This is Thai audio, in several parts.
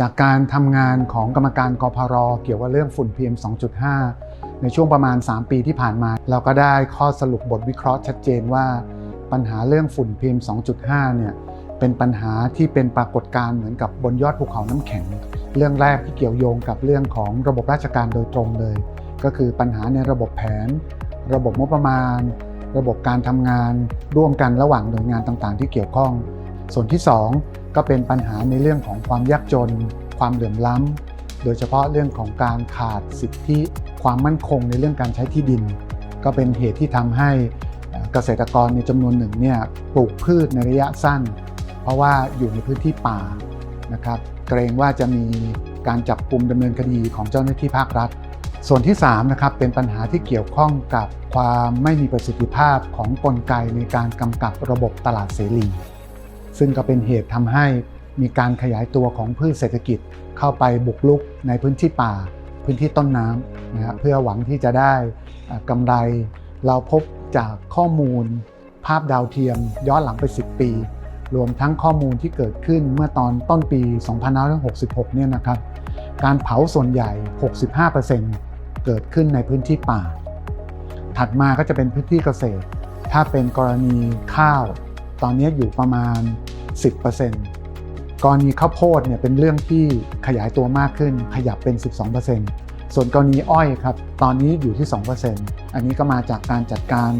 จากการทำงานของกรรมการกพรเกี่ยวกับเรื่องฝุ่น PM 2.5 ในช่วงประมาณ 3 ปีที่ผ่านมา เราก็ได้ข้อสรุปบทวิเคราะห์ชัดเจนว่า ปัญหาเรื่องฝุ่น PM 2.5 เนี่ยเป็นปัญหาที่เป็นปรากฏการณ์เหมือนกับบนยอดภูเขาน้ำแข็ง เรื่องแรกที่เกี่ยวโยงกับเรื่องของระบบราชการโดยตรงเลย ก็คือปัญหาในระบบแผน ระบบงบประมาณ ระบบการทำงาน ร่วมกันระหว่างหน่วยงานต่างๆ ที่เกี่ยวข้อง ส่วนที่ 2 ก็เป็นปัญหาในเรื่องของความยากจน ความเหลื่อมล้ำโดยเฉพาะเรื่องของการขาดสิทธิความมั่นคงในเรื่องการใช้ที่ดิน ก็เป็นเหตุที่ทำให้เกษตรกรในจำนวนหนึ่งเนี่ยปลูกพืชในระยะสั้น เพราะว่าอยู่ในพื้นที่ป่านะครับเกรงว่าจะมีการจับกลุ่มดำเนินคดีของเจ้าหน้าที่ภาครัฐ ส่วนที่3นะครับเป็นปัญหาที่เกี่ยวข้องกับความไม่มีประสิทธิภาพของกลไกในการกำกับระบบตลาดเสรี ซึ่งก็เป็นเหตุทำให้มีการขยายตัวของพืชเศรษฐกิจเข้าไปบุกรุกในพื้นที่ป่า พื้นที่ต้นน้ำนะครับเพื่อหวังที่จะได้กำไร เราพบจากข้อมูล ภาพดาวเทียมย้อนหลังไป 10 ปี รวมทั้งข้อมูลที่เกิดขึ้นเมื่อตอนต้นปี 2566 เนี่ยนะครับการเผาส่วนใหญ่ 65%เกิดขึ้นในพื้นที่ป่า ถัดมาก็จะเป็นพื้นที่เกษตร ถ้าเป็นกรณีข้าว ตอนนี้อยู่ประมาณ 10%กรณีข้าวโพดเนี่ยเป็นเรื่องที่ขยายตัวมากขึ้น ขยับเป็น 12%ส่วนกรณีอ้อยครับ ตอนนี้อยู่ที่ 2%อันนี้ก็มาจากการจัดการ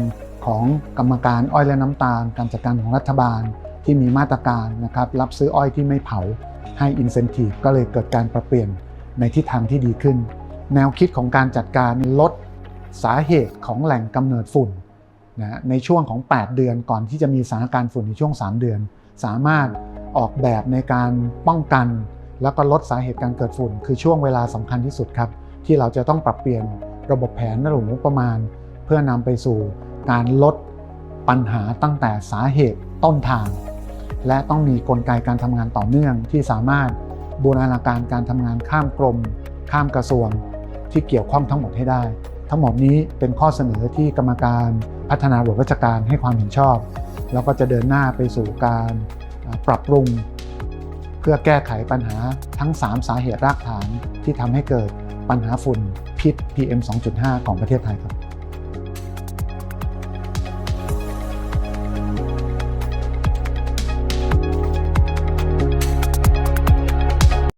ของกรรมการอ้อยและน้ำตาล การจัดการของรัฐบาลที่มีมาตรการนะครับรับซื้ออ้อยที่ไม่เผาให้ incentive ก็เลยเกิดการปรับเปลี่ยนในทิศทางที่ดีขึ้น แนวคิดของการจัดการลดสาเหตุของแหล่งกำเนิดฝุ่นนะในช่วงของ 8 เดือนก่อนที่จะมีสถานการณ์ฝุ่นในช่วง 3 เดือน สามารถออกแบบในการป้องกัน แล้วก็ลดสาเหตุการเกิดฝุ่น คือช่วงเวลาสำคัญที่สุดครับ ที่เราจะต้องปรับเปลี่ยนระบบแผนระบบงบประมาณ เพื่อนำไปสู่การลดปัญหาตั้งแต่สาเหตุต้นทาง และต้องมีกลไกการทำงานต่อเนื่อง ที่สามารถบูรณาการการทำงานข้ามกรม ข้ามกระทรวง ที่เกี่ยวข้องทั้งหมดให้ได้ ทั้งหมดนี้เป็นข้อเสนอที่กรรมการพัฒนาบบราชการให้ความเห็นชอบ แล้วก็จะเดินหน้าไปสู่การปรับปรุง เพื่อแก้ไขปัญหาทั้ง 3 สาเหตุรากฐานที่ทำให้เกิดปัญหาฝุ่นพิษ PM 2.5 ของประเทศไทยครับ